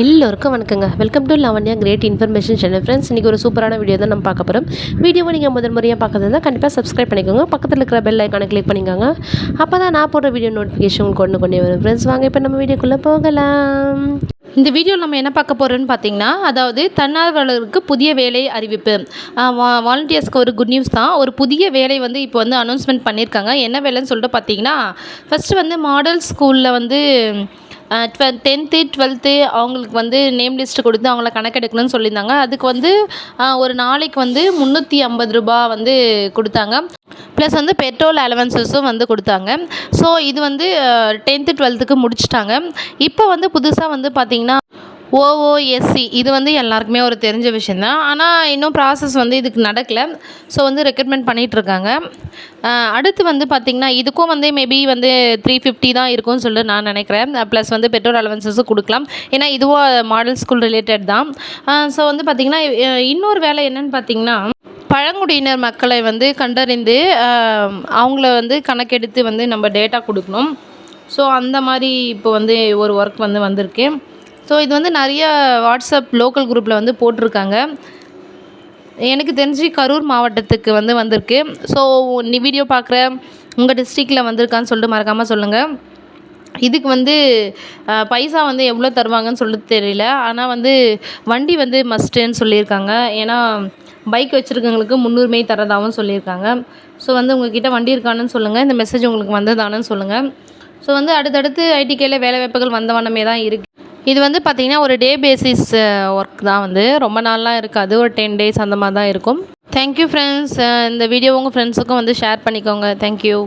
எல்லோருக்கும் வணக்கங்க. Welcome to Lavanya great information channel friends இன்றைக்கி ஒரு சூப்பரான வீடியோ தான் நம்ம பார்க்க போகிறோம் வீடியோவை நீங்கள் முதல் முறையாக பார்க்கறதா கண்டிப்பாக சப்ஸ்கிரைப் பண்ணிக்கோங்க. பக்கத்தில் இருக்கிற பெல் ஐக்கானை கிளிக் பண்ணிக்கோங்க. அப்போ தான் நான் போடுற வீடியோ நோட்டிஃபிகேஷன் உங்களுக்கு கொண்டு கொண்டே வரும். ஃப்ரெண்ட்ஸ் வாங்க இப்போ நம்ம வீடியோக்குள்ளே போகலாம். இந்த வீடியோவில் நம்ம என்ன பார்க்க போகிறோன்னு பார்த்தீங்கன்னா அதாவது தன்னார்வலருக்கு புதிய வேலை அறிவிப்பு. வாலண்டியர்ஸ்க்கு ஒரு குட் நியூஸ் தான். ஒரு புதிய வேலை வந்து இப்போ வந்து அனௌன்ஸ்மெண்ட் பண்ணியிருக்காங்க. என்ன வேலைன்னு சொல்லிட்டு பார்த்தீங்கன்னா ஃபஸ்ட்டு வந்து மாடல் ஸ்கூலில் வந்து டுவெல் டென்த்து டுவெல்த்து அவங்களுக்கு வந்து நேம் லிஸ்ட்டு கொடுத்து அவங்கள கணக்கெடுக்கணும்னு சொல்லியிருந்தாங்க. அதுக்கு வந்து ஒரு நாளைக்கு வந்து முந்நூற்றி ஐம்பது ரூபா வந்து கொடுத்தாங்க. ப்ளஸ் வந்து பெட்ரோல் அலவன்சஸும் வந்து கொடுத்தாங்க. ஸோ இது வந்து டென்த்து டுவெல்த்துக்கு முடிச்சிட்டாங்க. இப்போ வந்து புதுசாக வந்து பார்த்திங்கன்னா ஓஓஎஸ்சி. இது வந்து எல்லாருக்குமே ஒரு தெரிஞ்ச விஷயந்தான் ஆனால் இன்னும் ப்ராசஸ் வந்து இதுக்கு நடக்கலை. ஸோ வந்து ரெக்கமெண்ட் பண்ணிகிட்ருக்காங்க அடுத்து வந்து பார்த்திங்கன்னா இதுக்கும் வந்து மேபி வந்து த்ரீ ஃபிஃப்டி தான் இருக்கும்னு சொல்லிட்டு நான் நினைக்கிறேன். ப்ளஸ் வந்து பெட்ரோல் அலவன்சஸும் கொடுக்கலாம். ஏன்னா இதுவும் மாடல் ஸ்கூல் ரிலேட்டட் தான். ஸோ வந்து பார்த்திங்கன்னா இன்னொரு வேலை என்னென்னு பார்த்திங்கன்னா பழங்குடியினர் மக்களை வந்து கண்டறிந்து அவங்கள வந்து கணக்கெடுத்து வந்து நம்ம டேட்டா கொடுக்கணும். ஸோ அந்த மாதிரி இப்போ வந்து ஒரு ஒர்க் வந்து வந்திருக்கு. ஸோ இது வந்து நிறைய வாட்ஸ்அப் லோக்கல் குரூப்பில் வந்து போட்டிருக்காங்க. எனக்கு தெரிஞ்சு கரூர் மாவட்டத்துக்கு வந்து வந்திருக்கு. ஸோ நீ வீடியோ பார்க்குற உங்கள் டிஸ்ட்ரிக்டில் வந்திருக்கான்னு சொல்லிட்டு மறக்காமல் சொல்லுங்கள் இதுக்கு வந்து பைசா வந்து எவ்வளோ தருவாங்கன்னு சொல்லிட்டு தெரியல. ஆனால் வந்து வண்டி வந்து மஸ்ட்டுன்னு சொல்லியிருக்காங்க. ஏன்னா பைக் வச்சுருக்கவங்களுக்கு முன்னுரிமை தரதாகவும் சொல்லியிருக்காங்க. ஸோ வந்து உங்ககிட்ட வண்டி இருக்கான்னு சொல்லுங்கள் இந்த மெசேஜ் உங்களுக்கு வந்ததானு சொல்லுங்கள் ஸோ வந்து அடுத்தடுத்து ஐடிகேல வேலை வாய்ப்புகள் வந்த வண்ணமே தான் இருக்குது இது வந்து பார்த்திங்கன்னா ஒரு டே பேசிஸ் ஒர்க் தான் வந்து. ரொம்ப நாள்லாம் இருக்காது. ஒரு டென் டேஸ் அந்த மாதிரி தான் இருக்கும் தேங்க்யூ ஃப்ரெண்ட்ஸ் இந்த வீடியோ உங்கள் ஃப்ரெண்ட்ஸுக்கும் வந்து ஷேர் பண்ணிக்கோங்க. தேங்க்யூ